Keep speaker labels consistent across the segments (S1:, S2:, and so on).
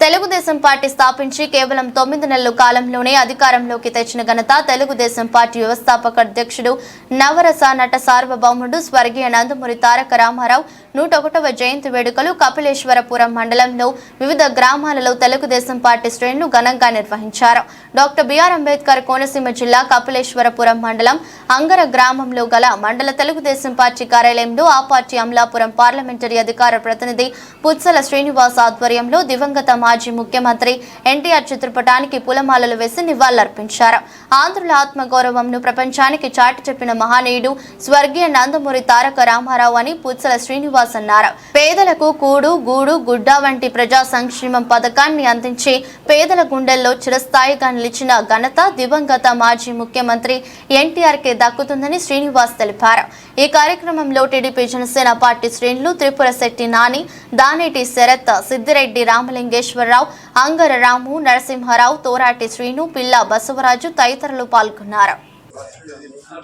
S1: Telugu Desam party స్థాపించి కేవలం తొమ్మిది నెలల కాలంలోనే అధికారంలోకి తెచ్చిన ఘనత తెలుగుదేశం పార్టీ వ్యవస్థాపక అధ్యక్షుడు నవరస నట సార్వభౌముడు స్వర్గీయ నందమూరి తారక రామారావు నూట ఒకటవ జయంతి వేడుకలు కపిలేశ్వరపురం మండలంలో వివిధ గ్రామాలలో తెలుగుదేశం పార్టీ శ్రేణులు ఘనంగా నిర్వహించారు. డాక్టర్ బిఆర్ అంబేద్కర్ కోనసీమ జిల్లా కపిలేశ్వరపురం మండలం అంగర గ్రామంలో గల మండల తెలుగుదేశం పార్టీ కార్యాలయంలో ఆ పార్టీ అమలాపురం పార్లమెంటరీ అధికార ప్రతినిధి పుత్సల శ్రీనివాస్ ఆధ్వర్యంలో దివంగత మాజీ ముఖ్యమంత్రి ఎన్టీఆర్ చిత్రపటానికి పూలమాలలు వేసి నివాళులర్పించారు. ఆంధ్రుల ఆత్మగౌరవంను ప్రపంచానికి చాటి చెప్పిన మహానీయుడు స్వర్గీయ నందమూరి తారక రామారావు అని పుత్సల శ్రీనివాస్ అన్నారు. పేదలకు కూడు గూడు గుడ్డ వంటి ప్రజా సంక్షేమం పథకాన్ని అందించి పేదల గుండెల్లో చిరస్థాయిగా నిలిచిన ఘనత దివంగత మాజీ ముఖ్యమంత్రి ఎన్టీఆర్ కే దక్కుతుందని శ్రీనివాస్ తెలిపారు. ఈ కార్యక్రమంలో టీడీపీ జనసేన పార్టీ శ్రేణులు త్రిపుర శెట్టి నాని దానేటి శరత్ సిద్దిరెడ్డి రామలింగేశ్వరరావు అంగర రాము నరసింహారావు తోరాటి శ్రీను పిల్ల బసవరాజు తదితరులు పాల్గొన్నారు.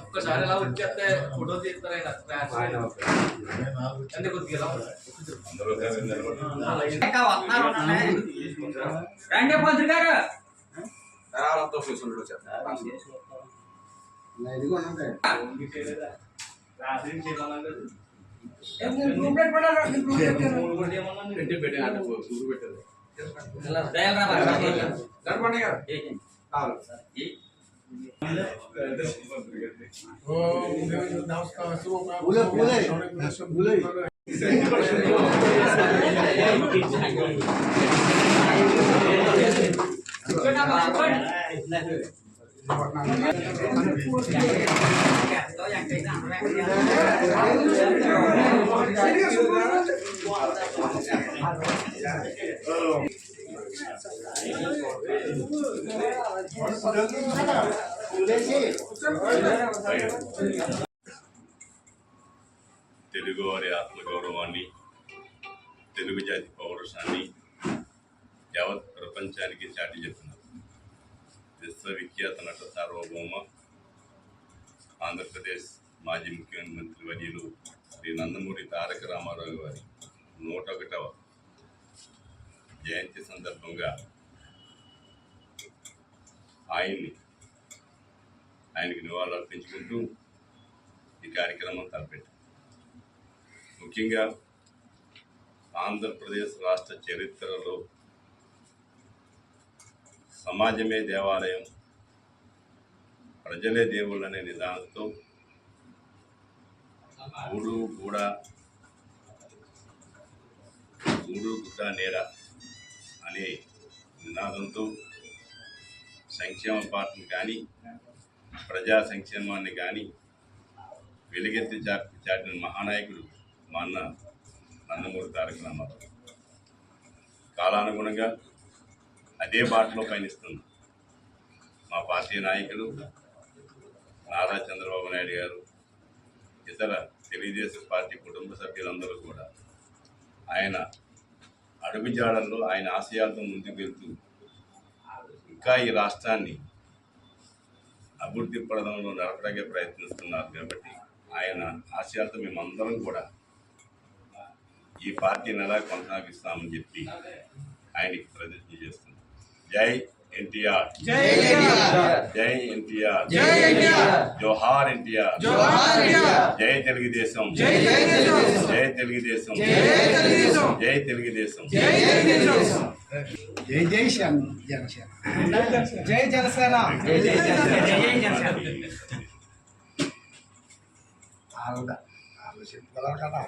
S2: ఒక్కసారి అలా వచ్చేస్తే ఫోటో తీస్తారైనా
S3: రండి పంతులు గారు!
S2: రావాలంతా కూర్చుంటాడు వచ్చేస్తా.
S3: ఏ మూడు గ్రూప్ లెట్ పడాలి, రెండు గ్రూప్ లెట్ పడాలి.
S2: పెట్టి పెట్టి అంటే ఊరు పెట్టదు
S3: దయాలు రా బాబు.
S2: జరపండి కదా కావాలి.
S3: కూర్చోండి అమ్మా, కూర్చోండి. ఎంతో ఎంతైనా అందరూ
S4: తెలుగువారి ఆత్మగౌరవాన్ని తెలుగు జాతి పౌరుషాన్ని యావత్ ప్రపంచానికి చాటి చెప్పిన విశ్వవిఖ్యాత నట సార్వభౌమ ఆంధ్రప్రదేశ్ మాజీ ముఖ్యమంత్రి వర్యులు శ్రీ నందమూరి తారక రామారావు గారి నూట ఒకటవ జయంతి సందర్భంగా ఆయన్ని ఆయనకి నివాళులు అర్పించుకుంటూ ఈ కార్యక్రమం తలపెట్టాం ముఖ్యంగా ఆంధ్రప్రదేశ్ రాష్ట్ర చరిత్రలో సమాజమే దేవాలయం. ప్రజలే దేవుళ్ళు అనే నిదానంతో గూడు గూడ గూడు గుడ్డ నేర అనే నినాదంతో సంక్షేమ పార్టీని కానీ ప్రజా సంక్షేమాన్ని కానీ వెలుగెత్తి చాటి చాటిన మహానాయకుడు మా అన్న నందమూరి తారక రామారావు. కాలానుగుణంగా అదే బాటలో పయనిస్తుంది మా పార్టీ నాయకులు నారా చంద్రబాబు నాయుడు గారు ఇతర తెలుగుదేశం పార్టీ కుటుంబ సభ్యులందరూ కూడా ఆయన అడుగుజాడల్లో ఆయన ఆశయాలతో ముందుకు వెళ్తూ ఇంకా ఈ రాష్ట్రాన్ని అభివృద్ధి పడడంలో నడపడానికి ప్రయత్నిస్తున్నారు కాబట్టి ఆయన ఆశయాలతో మేమందరం కూడా ఈ పార్టీని ఎలా కొనసాగిస్తామని చెప్పి ఆయనకి ప్రతిజ్ఞ చేస్తున్నాం. జై ఎన్టీఆర్ జై ఎన్టీఆర్ జోహార్ ఎన్టీఆర్ జై తెలుగుదేశం జై తెలుగుదేశం జై తెలుగుదేశం
S5: జై జై శ్యామ్ జనసేన
S3: జై జనసేన జై జై జనసేన
S5: ఆవిడ వాళ్ళు చెప్పుకోవాలి కదా